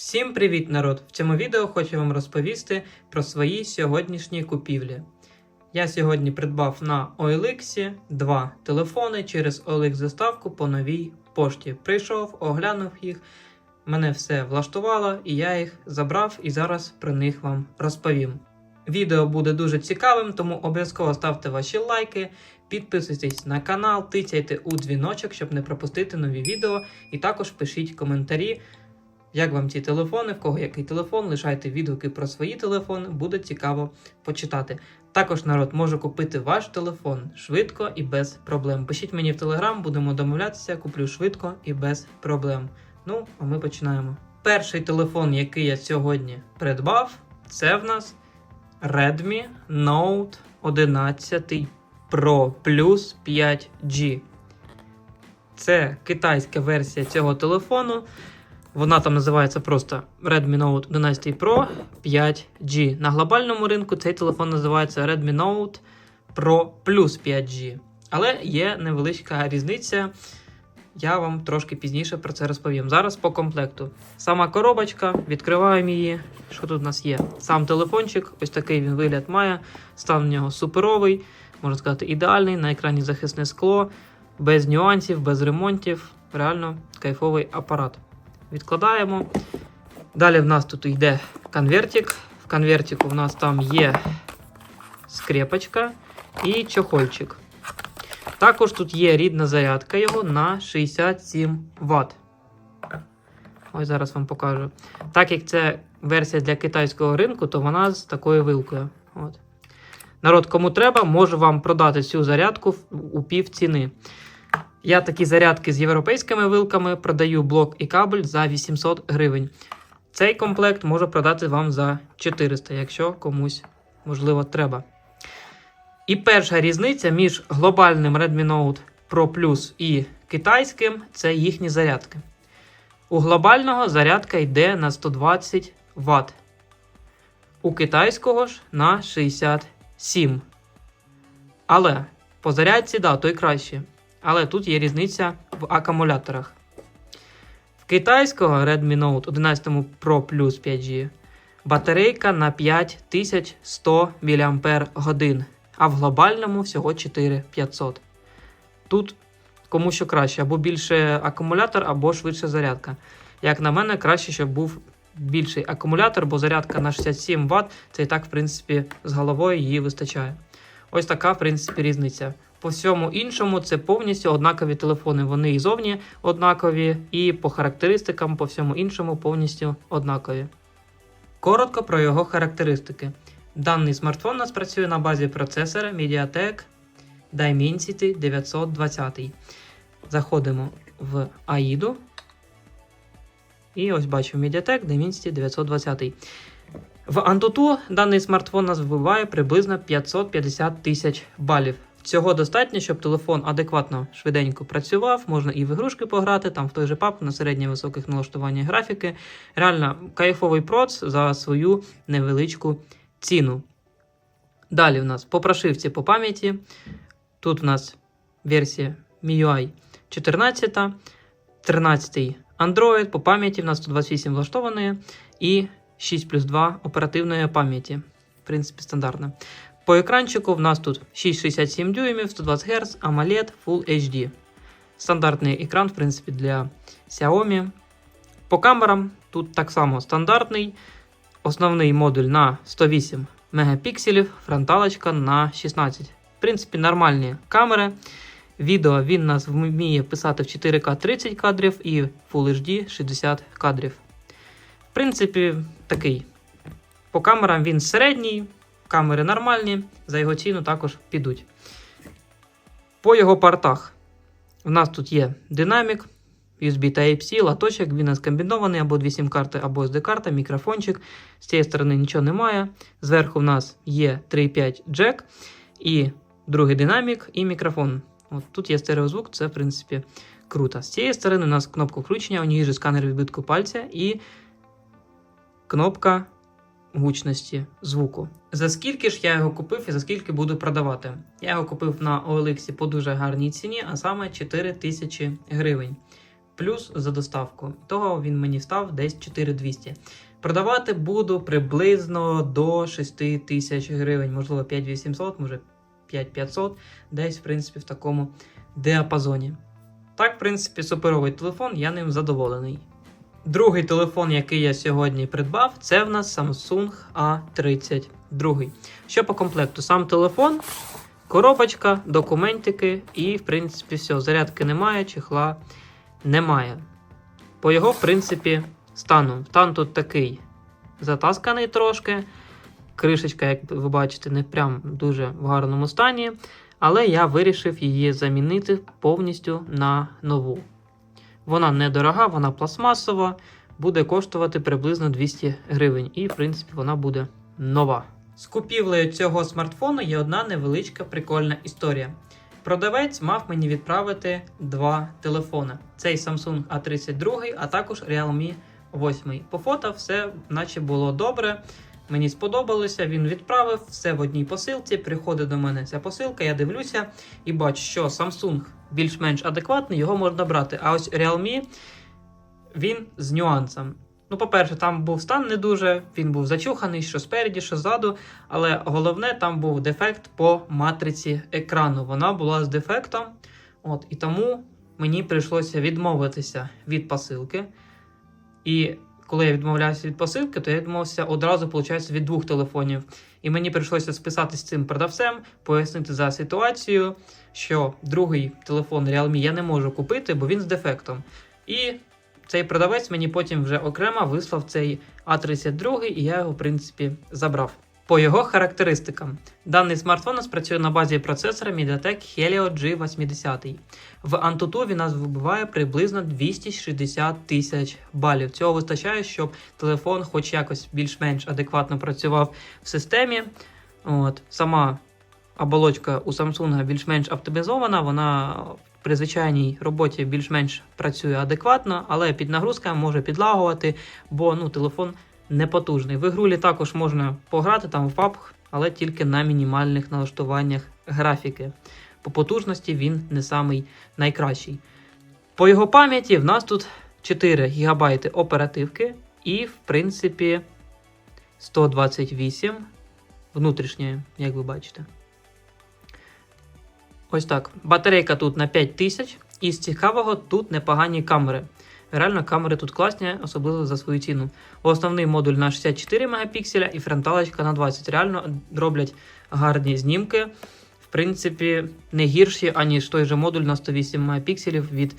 Всім привіт, народ! В цьому відео хочу вам розповісти про свої сьогоднішні купівлі. Я сьогодні придбав на OLX два телефони через OLX доставку по новій пошті. Прийшов, оглянув їх, мене все влаштувало, і я їх забрав і зараз про них вам розповім. Відео буде дуже цікавим, тому обов'язково ставте ваші лайки, підписуйтесь на канал, тицяйте у дзвіночок, щоб не пропустити нові відео, і також пишіть коментарі. Як вам ці телефони, в кого який телефон, лишайте відгуки про свої телефони, буде цікаво почитати. Також народ може купити ваш телефон швидко і без проблем. Пишіть мені в телеграм, будемо домовлятися, куплю швидко і без проблем. Ну, а ми починаємо. Перший телефон, який я сьогодні придбав, це в нас Redmi Note 11 Pro Plus 5G. Це китайська версія цього телефону. Вона там називається просто Redmi Note 11 Pro 5G. На глобальному ринку цей телефон називається Redmi Note Pro Plus 5G. Але є невеличка різниця. Я вам трошки пізніше про це розповім. Зараз по комплекту. Сама коробочка, відкриваємо її. Що тут у нас є? Сам телефончик, ось такий він вигляд має. Стан в нього суперовий, можна сказати, ідеальний. На екрані захисне скло, без нюансів, без ремонтів. Реально кайфовий апарат відкладаємо. Далі в нас тут йде конвертик. В конвертику в нас там є скрепочка і чохольчик. Також тут є рідна зарядка його на 67 Вт. Ось зараз вам покажу. Так як це версія для китайського ринку, то вона з такою вилкою. От. Народ, кому треба, можу вам продати цю зарядку у пів ціни. Я такі зарядки з європейськими вилками продаю блок і кабель за 800 гривень. Цей комплект можу продати вам за 400, якщо комусь можливо треба. І перша різниця між глобальним Redmi Note Pro Plus і китайським це їхні зарядки. У глобального зарядка йде на 120 Вт. У китайського ж на 67. Але по зарядці, да, той краще. Але тут є різниця в акумуляторах. В китайського Redmi Note 11 Pro Plus 5G батарейка на 5100 мАч, а в глобальному всього 4500. Тут кому що краще, або більше акумулятор, або швидша зарядка. Як на мене, краще, щоб був більший акумулятор, бо зарядка на 67 Вт, це і так, в принципі, з головою її вистачає. Ось така, в принципі, різниця. По всьому іншому це повністю однакові телефони. Вони і зовні однакові, і по характеристикам, по всьому іншому повністю однакові. Коротко про його характеристики. Даний смартфон у нас працює на базі процесора MediaTek Dimensity 920. Заходимо в AIDу. І ось бачимо MediaTek Dimensity 920. В Antutu даний смартфон нас вбиває приблизно 550 тисяч балів. Цього достатньо, щоб телефон адекватно швиденько працював, можна і в ігрушки пограти, там в той же PUBG на середньо-високих налаштуваннях графіки. Реально кайфовий проц за свою невеличку ціну. Далі в нас по прошивці по пам'яті. Тут у нас версія MIUI 14, 13 Android, по пам'яті в нас 128 влаштованої і 6 плюс 2 оперативної пам'яті. В принципі, стандартно. По екранчику в нас тут 6,67 дюймів, 120 Гц, AMOLED Full HD. Стандартний екран, в принципі, для Xiaomi. По камерам тут так само стандартний. Основний модуль на 108 мегапікселів, фронталочка на 16. В принципі, нормальні камери. Відео він нас вміє писати в 4К 30 кадрів і Full HD 60 кадрів. В принципі, такий. По камерам він середній, камери нормальні, за його ціну також підуть. По його портах. У нас тут є динамік, USB Type-C, латочок, він у нас комбінований, або дві сім-карти, або SD-карта, мікрофончик. З цієї сторони нічого немає. Зверху в нас є 3.5 джек, і другий динамік, і мікрофон. От тут є стереозвук, це в принципі круто. З цієї сторони у нас кнопка включення, у ній же сканер відбитку пальця і кнопка гучності звуку. За скільки ж я його купив і за скільки буду продавати? Я його купив на OLX по дуже гарній ціні, а саме 4 тисячі гривень. Плюс за доставку. Того він мені став десь 4200. Продавати буду приблизно до 6 тисяч гривень, можливо, 5800, може 5500, десь, в принципі, в такому діапазоні. Так, в принципі, суперовий телефон, я ним задоволений. Другий телефон, який я сьогодні придбав, це в нас Samsung A32. Що по комплекту? Сам телефон, коробочка, документики і, в принципі, все. Зарядки немає, чехла немає. По його, в принципі, стану. Стан тут такий затасканий трошки. Кришечка, як ви бачите, не прям дуже в гарному стані. Але я вирішив її замінити повністю на нову. Вона недорога, вона пластмасова, буде коштувати приблизно 200 гривень. І, в принципі, вона буде нова. З купівлею цього смартфону є одна невеличка прикольна історія. Продавець мав мені відправити два телефони: цей Samsung A32, а також Realme 8. По фото все наче було добре. Мені сподобалося, він відправив все в одній посилці. Приходить до мене ця посилка, я дивлюся і бачу, що Samsung більш-менш адекватний, його можна брати. А ось Realme він з нюансом. Ну, по-перше, там був стан не дуже, він був зачуханий, що спереді, що ззаду. Але головне, там був дефект по матриці екрану. Вона була з дефектом. От, і тому мені прийшлося відмовитися від посилки. І коли я відмовлявся від посилки, то я відмовився одразу, виходить, від двох телефонів. І мені прийшлося списатися з цим продавцем, пояснити за ситуацію, що другий телефон Realme я не можу купити, бо він з дефектом. І цей продавець мені потім вже окремо вислав цей А32, і я його, в принципі, забрав. По його характеристикам, даний смартфон у нас працює на базі процесора MediaTek Helio G80. В Antutu він нас вибиває приблизно 260 тисяч балів. Цього вистачає, щоб телефон, хоч якось більш-менш адекватно працював в системі. От, Сама оболочка у Samsung більш-менш оптимізована, вона при звичайній роботі більш-менш працює адекватно, але під нагрузками може підлагувати, бо ну, телефон непотужний. В ігрулі також можна пограти там в PUBG, але тільки на мінімальних налаштуваннях графіки. По потужності він не самий найкращий. По його пам'яті в нас тут 4 ГБ оперативки і, в принципі, 128 внутрішньої, як ви бачите. Ось так. Батарейка тут на 5000. І з цікавого тут непогані камери. Реально камери тут класні, особливо за свою ціну. Основний модуль на 64 Мп і фронталочка на 20. Реально роблять гарні знімки. В принципі, не гірші, аніж той же модуль на 108 Мп від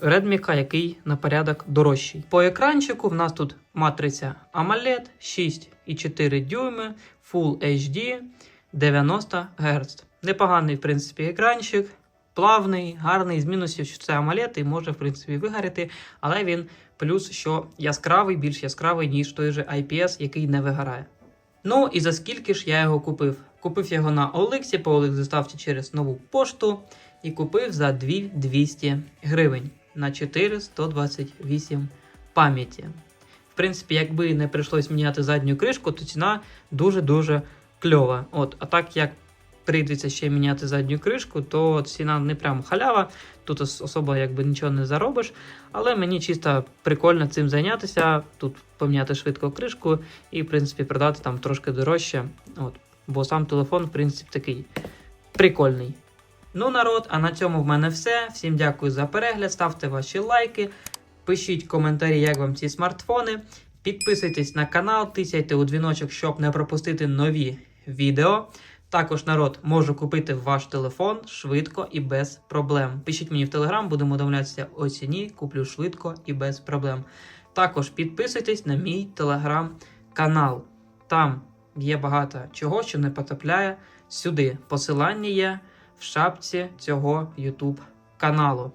Redmi, який на порядок дорожчий. По екранчику в нас тут матриця AMOLED 6,4 дюйми, Full HD 90 Гц. Непоганий, в принципі, екранчик, плавний, гарний, з мінусів, що це AMOLED і може, в принципі, вигоріти, але він плюс, що яскравий, більш яскравий, ніж той же IPS, який не вигорає. Ну і за скільки ж я його купив? Купив його на OLX, по OLX доставці через нову пошту і купив за 2200 гривень на 4128 пам'яті. В принципі, якби не прийшлось міняти задню кришку, то ціна дуже-дуже кльова. От, а так як прийдеться ще міняти задню кришку, то ціна не прямо халява. Тут ос- особо якби нічого не заробиш. Але мені чисто прикольно цим зайнятися. Тут поміняти швидко кришку і, в принципі, продати там трошки дорожче. От, бо сам телефон, в принципі, такий прикольний. Ну, народ, а на цьому в мене все. Всім дякую за перегляд. Ставте ваші лайки, пишіть коментарі, як вам ці смартфони. Підписуйтесь на канал, тисяйте у дзвіночок, щоб не пропустити нові відео. Також народ можу купити ваш телефон швидко і без проблем. Пишіть мені в телеграм, будемо домовлятися о ціні, куплю швидко і без проблем. Також підписуйтесь на мій телеграм-канал. Там є багато чого, що не потрапляє сюди. Посилання є в шапці цього YouTube каналу.